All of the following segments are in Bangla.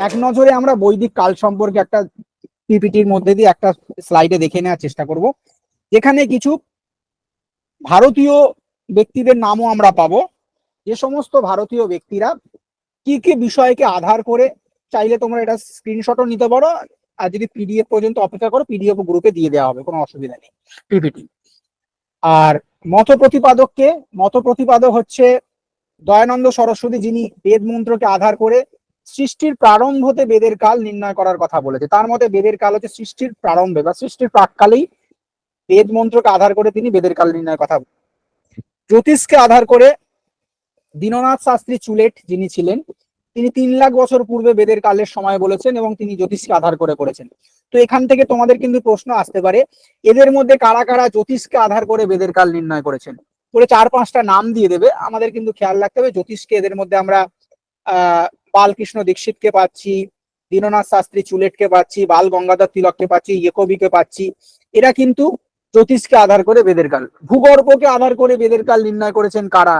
নজরে আমরা বৈদিক কাল সম্পর্কে একটা পিপিটির মধ্যে দিয়ে একটা স্লাইডে দেখে নেওয়ার চেষ্টা করব। যেখানে কিছু ভারতীয় ব্যক্তিদের নামও আমরা পাবো। যে সমস্ত ভারতীয় ব্যক্তিরা কি কি বিষয়কে আধার করে চাইলে তোমরা এটা স্ক্রিনশটও নিতে পারো আর যদি পিডিএফ পর্যন্ত অপেক্ষা করো পিডিএফ গ্রুপে দিয়ে দেওয়া হবে, কোনো অসুবিধা নেই। পিপিটি আর মত প্রতিপাদককে, মত প্রতিপাদক হচ্ছে দয়ানন্দ সরস্বতী যিনি বেদ মন্ত্রকে আধার করে সৃষ্টির প্রারম্ভতে বেদের কাল নির্ণয় করার কথা বলেছে। তার মতে বেদের কাল হচ্ছে সৃষ্টির প্রারম্ভে বা সৃষ্টির প্রাককালেই বেদ মন্ত্রকে আধার করে তিনি বেদের কাল নির্ণয়ের কথা। জ্যোতিষকে আধার করে দীননাথ শাস্ত্রী চুলেট যিনি ছিলেন, তিনি তিন লাখ বছর পূর্বে বেদের কালের সময় বলেছেন এবং তিনি জ্যোতিষকে আধার করে করেছেন। তো এখান থেকে তোমাদের কিন্তু প্রশ্ন আসতে পারে, এদের মধ্যে কারা কারা জ্যোতিষকে আধার করে বেদের কাল নির্ণয় করেছেন? করে চার পাঁচটা নাম দিয়ে দেবে, আমাদের কিন্তু খেয়াল রাখতে হবে, জ্যোতিষকে এদের মধ্যে আমরা, আহ বালকৃষ্ণ দীক্ষিতকে পাচ্ছি, দীননাথ শাস্ত্রী চুলেটকে পাচ্ছি, বাল গঙ্গাধর তিলককে পাচ্ছি, ইয়েকবিকে পাচ্ছি। এরা কিন্তু জ্যোতিষকে আধার করে বেদের কাল। ভূগর্ভকে আধার করে বেদের কাল নির্ণয় করেছেন কারা?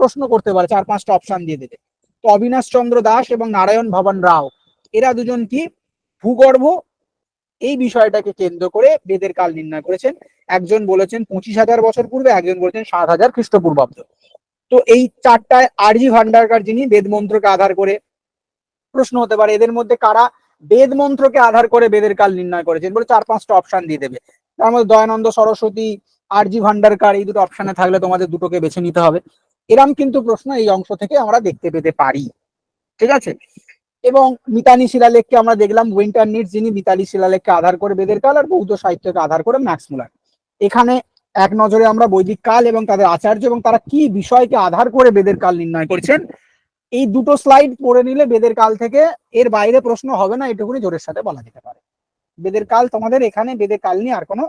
প্রশ্ন করতে পারে, চার পাঁচটা অপশন দিয়ে দেবে। তো অবিনাশ চন্দ্র দাস এবং নারায়ণ ভবন রাও, এরা দুজন কি? ভূগর্ভ। এই বিষয়টাকে কেন্দ্র করে বেদের কাল নির্ণয় করেছেন। একজন বলেছেন পঁচিশ হাজার বছর পূর্বে, একজন বলেছেন সাত হাজার খ্রিস্টপূর্বাব্দ। তো এই চারটায় আরজি ভান্ডারকার যিনি বেদ মন্ত্রকে আধার করে প্রশ্ন হতে পারে, এদের মধ্যে কারা বেদ মন্ত্রকে আধার করে বেদের কাল নির্ণয় করেছেন বলে চার পাঁচটা অপশন দিয়ে দেবে। তার মধ্যে দয়ানন্দ সরস্বতী আর আরজি ভান্ডারকার, এই দুটো অপশনে থাকলে তোমাদের দুটোকে বেছে নিতে হবে। এরম কিন্তু প্রশ্ন এই অংশ থেকে আমরা দেখতে পেতে পারি। ঠিক আছে? এবং মিতালি শিলালেখকে আমরা দেখলাম উইন্টার নিট যিনি মিতালি শিলালেখকে আধার করে বেদের কাল আর বৌদ্ধ সাহিত্যকে আধার করে ম্যাক্স মুলার। এখানে এক নজরে আমরা বৈদিক কাল এবং তাদের আচার্য এবং তারা কি বিষয়কে আধার করে বেদের কাল নির্ণয় করছেন, এই দুটো স্লাইড পড়ে নিলে বেদের কাল থেকে এর বাইরে প্রশ্ন হবে না, এটুকুনি জোরের সাথে বলা যেতে পারে। বেদের কাল তোমাদের এখানে, বেদের কাল নিয়ে আর কোনো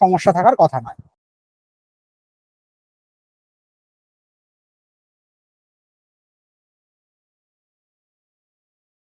সমস্যা থাকার কথা নয়।